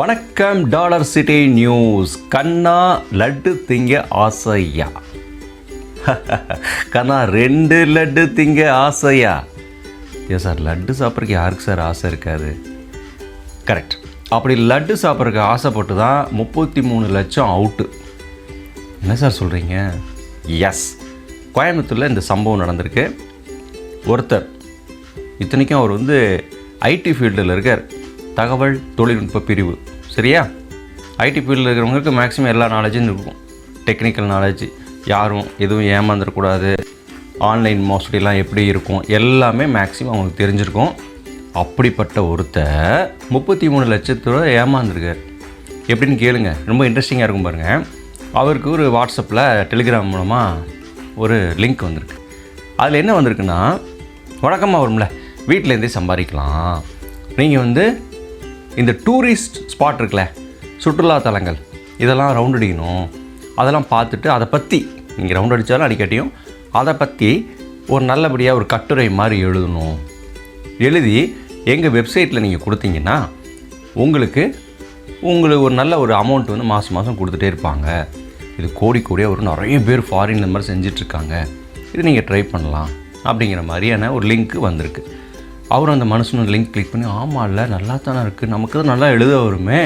வணக்கம் dollar city news. கண்ணா லட்டு திங்க ஆசையா? கண்ணா ரெண்டு லட்டு திங்க ஆசையா? ஏன் சார் லட்டு சாப்பிட்றதுக்கு யாருக்கு சார் ஆசை இருக்காது? கரெக்ட் அப்படி லட்டு சாப்பிட்றதுக்கு ஆசைப்பட்டு தான் முப்பத்தி மூணு லட்சம் அவுட்டு என்ன சார் சொல்கிறீங்க எஸ் கோயம்புத்தூரில் இந்த சம்பவம் நடந்திருக்கு. ஒருத்தர் இத்தனைக்கும் அவர் வந்து ஐடி ஃபீல்டில் இருக்கார். தகவல் தொழில்நுட்ப பிரிவு. சரியா? ஐடி ஃபீல்டில் இருக்கிறவங்களுக்கு மேக்ஸிமம் எல்லா நாலேஜும் இருக்கும். டெக்னிக்கல் நாலேஜ் யாரும் எதுவும் ஏமாந்துடக்கூடாது. ஆன்லைன் மோசடிலாம் எப்படி இருக்கும்? எல்லாமே மேக்ஸிமம் அவங்களுக்கு தெரிஞ்சிருக்கும். அப்படிப்பட்ட ஒருத்தர் முப்பத்தி மூணு லட்சத்தோட ஏமாந்துருக்கார். எப்படின்னு கேளுங்க. ரொம்ப இன்ட்ரெஸ்டிங்காக இருக்கும் பாருங்கள் அவருக்கு ஒரு வாட்ஸ்அப்பில் டெலிகிராம் மூலமாக ஒரு லிங்க் வந்திருக்கு. அதில் என்ன வந்திருக்குன்னா வழக்கமாக வரும்ல வீட்டிலேருந்தே சம்பாதிக்கலாம். நீங்கள் வந்து இந்த டூரிஸ்ட் ஸ்பாட் இருக்குல்ல சுற்றுலா தலங்கள் இதெல்லாம் ரவுண்ட் அடிக்கணும். அதெல்லாம் பார்த்துட்டு அதை பற்றி நீங்கள் ரவுண்ட் அடித்தாலும் அடிக்கட்டியும் அதை பற்றி ஒரு நல்லபடியாக ஒரு கட்டுரை மாதிரி எழுதணும். எழுதி எங்கள் வெப்சைட்டில் நீங்கள் கொடுத்தீங்கன்னா உங்களுக்கு உங்களுக்கு ஒரு நல்ல ஒரு அமௌண்ட் வந்து மாதம் மாதம் கொடுத்துட்டே இருப்பாங்க. இது கோடி கோடியாக ஒரு நிறைய பேர் ஃபாரின் இந்த மாதிரி செஞ்சிட்ருக்காங்க இது நீங்கள் ட்ரை பண்ணலாம். அப்படிங்கிற மாதிரியான ஒரு லிங்க் வந்திருக்கு. அவரும் அந்த மனுஷனும் லிங்க் கிளிக் பண்ணி ஆமாம் இல்லை நல்லா தானே இருக்குது நமக்கு தான் நல்லா எழுத வருமே.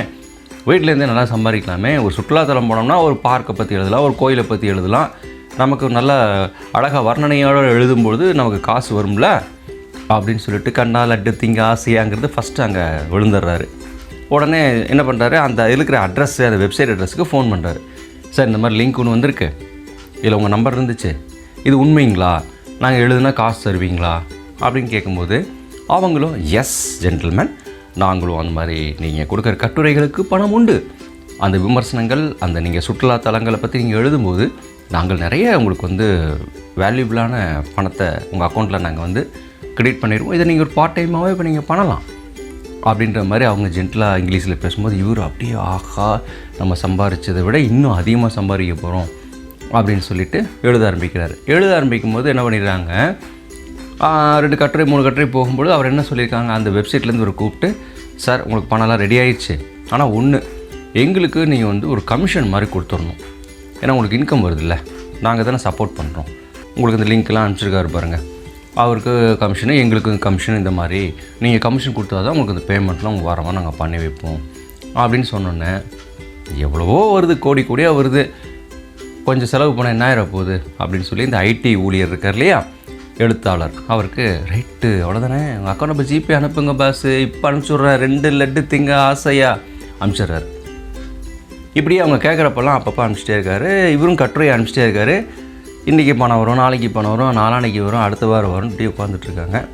வீட்டிலேருந்தே நல்லா சம்பாதிக்கலாமே. ஒரு சுற்றுலாத்தலம் போனோம்னா ஒரு பார்க்கை பற்றி எழுதலாம் ஒரு கோயிலை பற்றி எழுதலாம். நமக்கு நல்ல அழகாக வர்ணனையோடு எழுதும்பொழுது நமக்கு காசு வரும்ல? அப்படின்னு சொல்லிட்டு கண்ணா லட்டு திங்க ஆசையாங்கிறது ஃபஸ்ட்டு அங்கே விழுந்துடுறாரு. உடனே என்ன பண்ணுறாரு அந்த இருக்கிற அட்ரஸ் அந்த வெப்சைட் அட்ரஸுக்கு ஃபோன் பண்ணுறாரு சார் இந்த மாதிரி லிங்க் ஒன்று வந்திருக்கு. இதில் உங்கள் நம்பர் இருந்துச்சு. இது உண்மைங்களா? நாங்கள் எழுதுனா காசு தருவீங்களா? அப்படின்னு கேட்கும்போது அவங்களும் எஸ் ஜென்டில்மேன் நாங்களும் அந்த மாதிரி நீங்கள் கொடுக்குற கட்டுரைகளுக்கு பணம் உண்டு. அந்த விமர்சனங்கள் அந்த நீங்கள் சுற்றுலா தலங்களை பற்றி நீங்கள் எழுதும்போது நாங்கள் நிறைய உங்களுக்கு வந்து வேல்யூபிளான பணத்தை உங்கள் அக்கௌண்ட்டில் நாங்கள் வந்து கிரெடிட் பண்ணிடுவோம். இதை நீங்கள் ஒரு பார்ட் டைமாகவே இப்போ நீங்கள் பண்ணலாம். அப்படின்ற மாதிரி அவங்க ஜென்டலாக இங்கிலீஷில் பேசும்போது இவர் அப்படியே ஆஹா நம்ம சம்பாரித்ததை விட இன்னும் அதிகமாக சம்பாதிக்க போகிறோம் அப்படின்னு சொல்லிட்டு எழுத ஆரம்பிக்கிறார். எழுத ஆரம்பிக்கும் போது என்ன பண்ணிடுறாங்க ரெண்டு கட்டுரை மூணு கட்டுரை போகும்போது அவர் என்ன சொல்லியிருக்காங்க? அந்த வெப்சைட்லேருந்து ஒரு கூப்பிட்டு சார் உங்களுக்கு பணம்லாம் ரெடி ஆயிடுச்சு. ஆனால் ஒன்று எங்களுக்கு நீங்கள் வந்து ஒரு கமிஷன் மாதிரி கொடுத்துடணும். ஏன்னா உங்களுக்கு இன்கம் வருதுல்ல. நாங்கள் தானே சப்போர்ட் பண்ணுறோம் உங்களுக்கு இந்த லிங்க்லாம் அனுப்பிச்சிருக்காரு பாருங்கள் அவருக்கு கமிஷனு எங்களுக்கு கமிஷன் இந்த மாதிரி. நீங்கள் கமிஷன் கொடுத்தா தான் உங்களுக்கு இந்த பேமெண்ட்லாம் உங்கள் வாரமாக நாங்கள் பண்ணி வைப்போம். அப்படின்னு சொன்னோன்னே எவ்வளவோ வருது கோடி கோடியாக வருது. கொஞ்சம் செலவு பண்ண என்ன ஆயிர போகுது அப்படின்னு சொல்லி இந்த ஐடி ஊழியர் இருக்கார் இல்லையா? எழுத்தாளர். அவருக்கு ரைட்டு அவ்வளோதானே உங்கள் அக்கௌண்ட் நம்பர் ஜிபே அனுப்புங்க பாஸ் இப்போ அனுப்பிச்சுட்றேன். ரெண்டு லட்டு திங்க ஆசையா? அனுப்பிச்சிடுறாரு. இப்படி அவங்க கேட்குறப்பெல்லாம் அப்பப்போ அனுப்பிச்சிட்டே இருக்காரு. இவரும் கட்டுரை அனுப்பிச்சிட்டே இருக்காரு. இன்றைக்கி பணம் வரும் நாளைக்கு பணம் வரும் நாளான்னைக்கு வரும் அடுத்த வாரம் வரும் இப்படி உட்காந்துட்டு இருக்காங்க.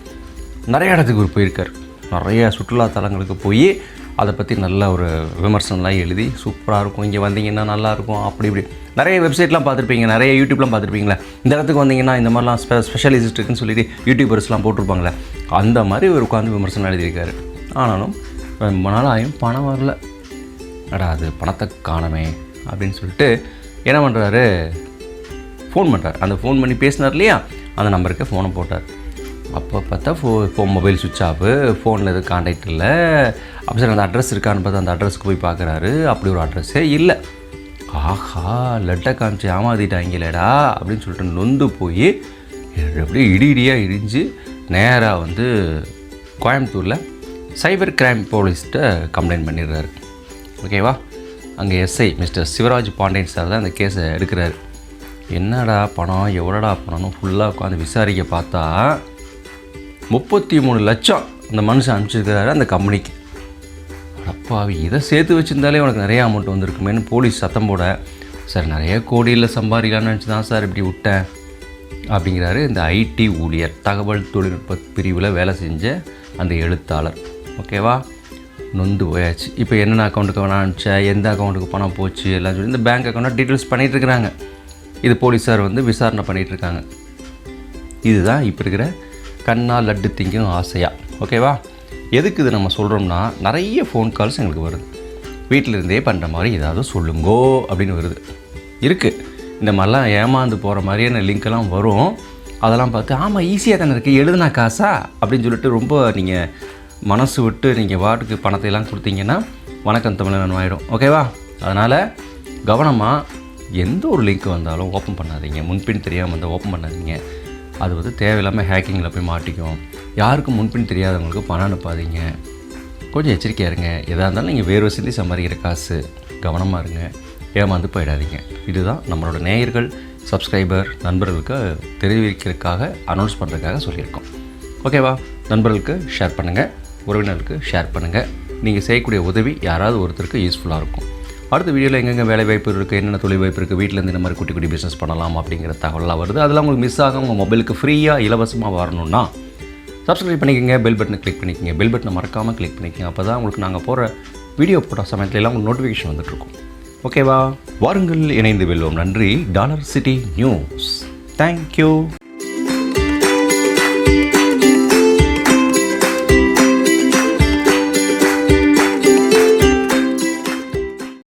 நிறைய இடத்துக்கு இவர் போயிருக்கார். நிறைய சுற்றுலா தலங்களுக்கு போய் அதை பற்றி நல்ல ஒரு விமர்சனம்லாம் எழுதி சூப்பராக இருக்கும். இங்கே வந்தீங்கன்னா நல்லாயிருக்கும் அப்படி இப்படி. நிறைய வெப்சைட்லாம் பார்த்துருப்பீங்க. நிறைய யூடியூப்லாம் பார்த்துருப்பீங்களா. இந்த இடத்துக்கு வந்தீங்கன்னா இந்த மாதிரிலாம் ஸ்பெ ஸ்பெஷலிஸ்ட் இருக்குன்னு சொல்லிட்டு யூடியூபர்ஸ்லாம் போட்டிருப்பாங்களே. அந்த மாதிரி இவர் உட்காந்து விமர்சனம் எழுதியிருக்காரு. ஆனாலும் ரொம்ப நாள் ஆயும் பணம் வரல. அடா அது பணத்தை காணமே அப்படின்னு சொல்லிட்டு என்ன பண்ணுறாரு ஃபோன் பண்ணுறார் அந்த ஃபோன் பண்ணி பேசினார் இல்லையா? அந்த நம்பருக்கு ஃபோனை போட்டார். அப்போ பார்த்தா ஃபோ ஃபோன் மொபைல் சுவிட்ச் ஆஃபு ஃபோனில் எதுவும் காண்டாக்ட் இல்லை. அப்போ சரி அந்த அட்ரஸ் இருக்கான்னு பார்த்தா அந்த அட்ரஸ்க்கு போய் பார்க்குறாரு அப்படி ஒரு அட்ரஸே இல்லை. ஆஹா லட்டை காமிச்சு ஏமாத்திட்டாங்களேடா அப்படின்னு சொல்லிட்டு நொந்து போய் அப்படியே இடி இடியாக இடிஞ்சு நேராக வந்து கோயம்புத்தூரில் சைபர் கிரைம் போலீஸ்கிட்ட கம்ப்ளைண்ட் பண்ணிடுறாரு. ஓகேவா அங்கே SI mister Sivaraj Pandian sir தான் அந்த கேஸை எடுக்கிறாரு. என்னடா பணம் எவ்வளோடா பணம்னு ஃபுல்லாக உட்காந்து விசாரிக்க பார்த்தா முப்பத்தி மூணு லட்சம் அந்த மனுஷன் அனுப்பிச்சிருக்கிறாரு அந்த கம்பெனிக்கு. அப்பாவி இதை சேர்த்து வச்சிருந்தாலே உனக்கு நிறையா அமௌண்ட் வந்திருக்குமேனு போலீஸ் சத்தம் போட சார் நிறைய கோடியில் சம்பாதிக்கலாம்னு நினச்சி தான் சார் இப்படி விட்டேன். அப்படிங்கிறாரு இந்த ஐடி ஊழியர் தகவல் தொழில்நுட்ப பிரிவில் வேலை செஞ்ச அந்த எழுத்தாளர். ஓகேவா? நொந்து போயாச்சு. இப்போ என்னென்ன அக்கௌண்ட்டுக்கு வேணாம் அனுப்பிச்சேன் எந்த அக்கௌண்ட்டுக்கு பணம் போச்சு எல்லாம் சொல்லி இந்த பேங்க் அக்கௌண்ட்டை டீட்டெயில்ஸ் பண்ணிகிட்டு இருக்கிறாங்க. இது போலீஸார் வந்து விசாரணை பண்ணிகிட்டு இருக்காங்க. இதுதான் இப்போ இருக்கிற கண்ணா லட்டு திங்கும் ஆசையாக ஓகேவா எதுக்கு இது நம்ம சொல்கிறோம்னா நிறைய ஃபோன் கால்ஸ் எங்களுக்கு வருது. வீட்டில் இருந்தே பண்ணுற மாதிரி ஏதாவது சொல்லுங்கோ அப்படின்னு வருது. இருக்குது இந்த மாதிரிலாம் ஏமாந்து போகிற மாதிரியான லிங்க்கெல்லாம் வரும். அதெல்லாம் பார்த்து ஆமாம் ஈஸியாக தானே இருக்குது எழுதுனா காசா? அப்படின்னு சொல்லிட்டு ரொம்ப நீங்கள் மனசு விட்டு நீங்கள் வாட்டுக்கு பணத்தை எல்லாம் கொடுத்தீங்கன்னா வணக்கம் தமிழன் ஆகிடும் ஓகேவா அதனால் கவனமாக எந்த ஒரு லிங்க் வந்தாலும் ஓப்பன் பண்ணாதீங்க. முன்பின் தெரியாமல் வந்து ஓப்பன் பண்ணாதீங்க. அது வந்து தேவையில்லாமல் ஹேக்கிங்கில் போய் மாட்டிக்கும். யாருக்கும் முன்பின் தெரியாதவங்களுக்கு பணம் அனுப்பாதீங்க. கொஞ்சம் எச்சரிக்கையாக இருங்க. எதாக இருந்தாலும் நீங்கள் வேறு வசதி சம்பாதிக்கிற காசு கவனமாக இருங்க. ஏமாந்து போயிடாதீங்க. இதுதான் நம்மளோட நேயர்கள் சப்ஸ்கிரைபர் நண்பர்களுக்கு தெரிவிக்கிறதுக்காக அனௌன்ஸ் பண்ணுறதுக்காக சொல்லியிருக்கோம். ஓகேவா நண்பர்களுக்கு ஷேர் பண்ணுங்கள் உறவினர்களுக்கு ஷேர் பண்ணுங்கள் நீங்கள் செய்யக்கூடிய உதவி யாராவது ஒருத்தருக்கு யூஸ்ஃபுல்லாக இருக்கும். அடுத்த வீடியோவில் எங்கெங்கே வேலை வாய்ப்பு இருக்குது என்னென்ன தொழில் வாய்ப்பு இருக்குது வீட்டிலேருந்து இந்த மாதிரி குட்டி குட்டி பிஸ்னஸ் பண்ணலாம் அப்படிங்கிற தகவலாம் வருது. அதெல்லாம் உங்களுக்கு மிஸ் ஆகும் உங்கள் மொபைலுக்கு ஃப்ரீயாக இலவசமாக வரணும்னா சப்ஸ்கிரைப் பண்ணிக்கோங்க பெல் பட்டனை கிளிக் பண்ணிக்கோங்க. பெல் பட்டனை மறக்காமல் கிளிக் பண்ணிக்கோங்க. அப்போ தான் உங்களுக்கு நாங்கள் போகிற வீடியோ போட்ட சமயத்தில் எல்லாம் உங்களுக்கு நோட்டிஃபிகேஷன் வந்துட்டுருக்கும் ஓகேவா வாருங்கள் இணைந்து வெல்வோம். நன்றி. Dollar city news. தேங்க்யூ